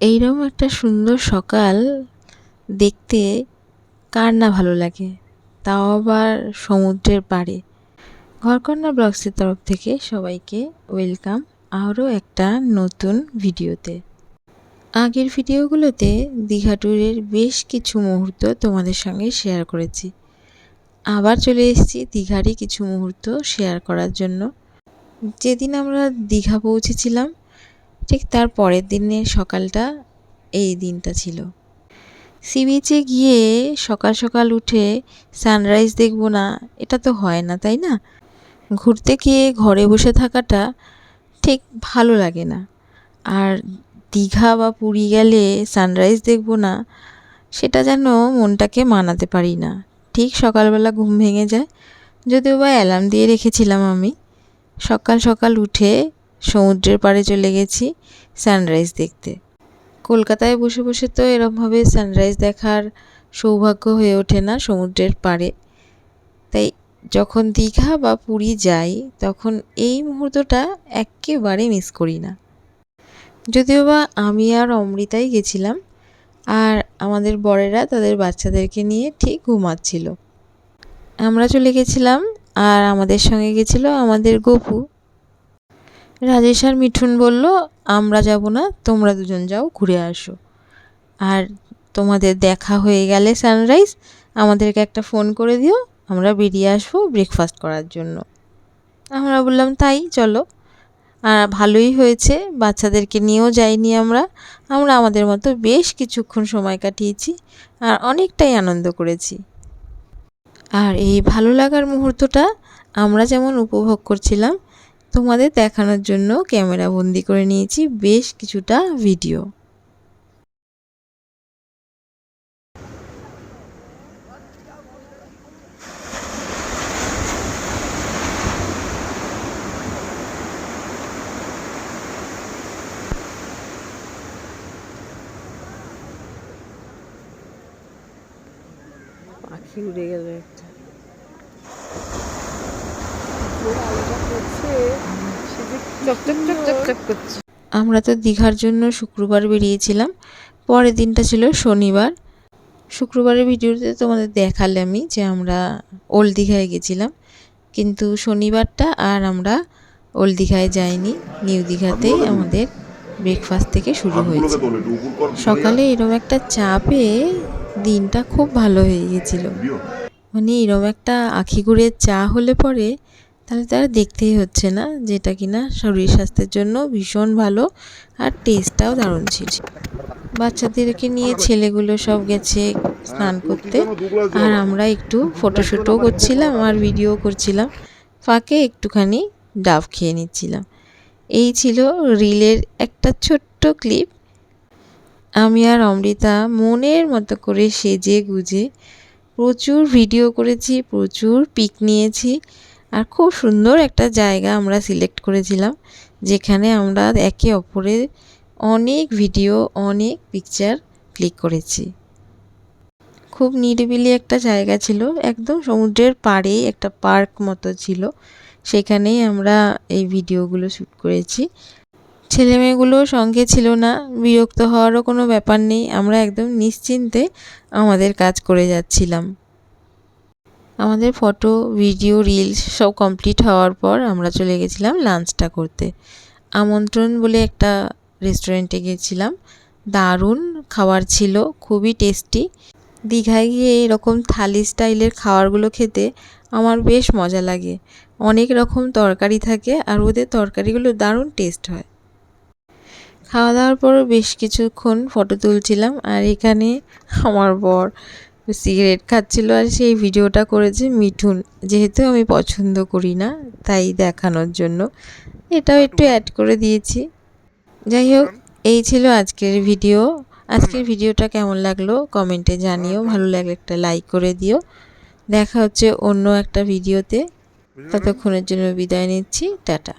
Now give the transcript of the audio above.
এইরকম একটা সুন্দর সকাল দেখতে কার না ভালো লাগে? তাও আবার সমুদ্রের পাড়ে। ঘরকন্যা ব্লগসের তরফ থেকে সবাইকে ওয়েলকাম আরও একটা নতুন ভিডিওতে। আগের ভিডিওগুলোতে দীঘা ট্যুরের বেশ কিছু মুহূর্ত তোমাদের সঙ্গে শেয়ার করেছি। আবার চলে এসেছি দীঘারই কিছু মুহূর্ত শেয়ার করার জন্য। যেদিন আমরা দীঘা পৌঁছেছিলাম ঠিক তার পরের দিনের সকালটা এই দিনটা ছিল। সি বিচে গিয়ে সকাল সকাল উঠে সানরাইজ দেখব না, এটা তো হয় না, তাই না? ঘুরতে গিয়ে ঘরে বসে থাকাটা ঠিক ভালো লাগে না। আর দীঘা বা পুরী গেলে সানরাইজ দেখব না, সেটা যেন মনটাকে মানাতে পারি না। ঠিক সকালবেলা ঘুম ভেঙে যায়, যদিও বা অ্যালার্ম দিয়ে রেখেছিলাম আমি। সকাল সকাল উঠে সমুদ্রের পাড়ে চলে গেছি সানরাইজ দেখতে। কলকাতায় বসে বসে তো এরমভাবে সানরাইজ দেখার সৌভাগ্য হয়ে ওঠে না সমুদ্রের পাড়ে। তাই যখন দীঘা বা পুরী যাই, তখন এই মুহূর্তটা একেবারে মিস করি না। যদিও বা আমি আর অমৃতাই গেছিলাম, আর আমাদের বরেরা তাদের বাচ্চাদেরকে নিয়ে ঠিক ঘুমাচ্ছিল। আমরা চলে গেছিলাম, আর আমাদের সঙ্গে গেছিল আমাদের গপু। রাজেশ আর মিঠুন বলল, আমরা যাব না, তোমরা দুজন যাও, ঘুরে আসো। আর তোমাদের দেখা হয়ে গেলে সানরাইজ, আমাদেরকে একটা ফোন করে দিও, আমরা বেরিয়ে আসব ব্রেকফাস্ট করার জন্য। আমরা বললাম, তাই, চলো। আর ভালোই হয়েছে, বাচ্চাদেরকে নিয়েও যাইনি আমরা। আমরা আমাদের মতো বেশ কিছুক্ষণ সময় কাটিয়েছি আর অনেকটাই আনন্দ করেছি। আর এই ভালো লাগার মুহূর্তটা আমরা যেমন উপভোগ করছিলাম তোমাদের দেখানোর জন্য ক্যামেরা বন্দি করে নিয়েছি বেশ কিছুটা ভিডিও। পাখি উড়ে গেল একটা। আমরা তো দীঘার জন্য শুক্রবার বেরিয়েছিলাম। পরের দিনটা ছিল শনিবার। শুক্রবারের ভিডিওতে তোমাদের দেখালে আমি যে আমরা ওল্ড দীঘায় গেছিলাম। কিন্তু শনিবারটা আর আমরা ওল্ড দীঘায় যাইনি। নিউ দীঘাতেই আমাদের ব্রেকফাস্ট থেকে শুরু হয়েছে। সকালে এরকম একটা চা পেয়ে দিনটা খুব ভালো হয়ে গেছিল। মানে এরকম একটা আখি গুড়ের চা হলে পরে তাহলে তারা দেখতেই হচ্ছে না যেটা কিনা শরীর স্বাস্থ্যের জন্য ভীষণ ভালো আর টেস্টটাও দারুণ ছিল। বাচ্চাদেরকে নিয়ে ছেলেগুলো সব গেছে স্নান করতে। আর আমরা একটু ফটোশ্যুটও করছিলাম আর ভিডিও করছিলাম। ফাঁকে একটুখানি ডাব খেয়ে নিচ্ছিলাম। এই ছিল রিলের একটা ছোট্ট ক্লিপ আমি আর অমৃতা মনের মতো করে সেজে গুজে প্রচুর ভিডিও করেছি, প্রচুর পিক নিয়েছি। আর খুব সুন্দর একটা জায়গা আমরা সিলেক্ট করেছিলাম, যেখানে আমরা একে অপরের অনেক ভিডিও, অনেক পিকচার ক্লিক করেছি। খুব নিরিবিলি একটা জায়গা ছিল, একদম সমুদ্রের পাড়েই একটা পার্ক মতো ছিল, সেখানেই আমরা এই ভিডিওগুলো শ্যুট করেছি। ছেলে মেয়েগুলো সঙ্গে ছিল না, বিরক্ত হওয়ারও কোনো ব্যাপার নেই, আমরা একদম নিশ্চিন্তে আমাদের কাজ করে যাচ্ছিলাম। আমাদের ফটো, ভিডিও রিলস সব কমপ্লিট হওয়ার পর আমরা চলে গেছিলাম লাঞ্চটা করতে। আমন্ত্রণ বলে একটা রেস্টুরেন্টে গেছিলাম। দারুণ খাবার ছিল, খুবই টেস্টি দীঘায় গিয়ে এরকম থালি স্টাইলের খাবারগুলো খেতে আমার বেশ মজা লাগে। অনেক রকম তরকারি থাকে আর ওদের তরকারিগুলো দারুণ টেস্ট হয়। খাওয়া দাওয়ার পর বেশ কিছুক্ষণ ফটো তুলছিলাম আর এখানে আমার বর সিগারেট খাচ্ছিল আর সেই ভিডিওটা করেছে মিঠুন। যেহেতু আমি পছন্দ করি না তাই দেখানোর জন্য। এটাও একটু অ্যাড করে দিয়েছি। যাই হোক এই ছিল আজকের ভিডিও। আজকের ভিডিওটা কেমন লাগল কমেন্টে জানিও। ভালো লাগলে একটা লাইক করে দিও। দেখা হচ্ছে অন্য একটা ভিডিওতে। ততক্ষণের জন্য বিদায় নিচ্ছি। টাটা।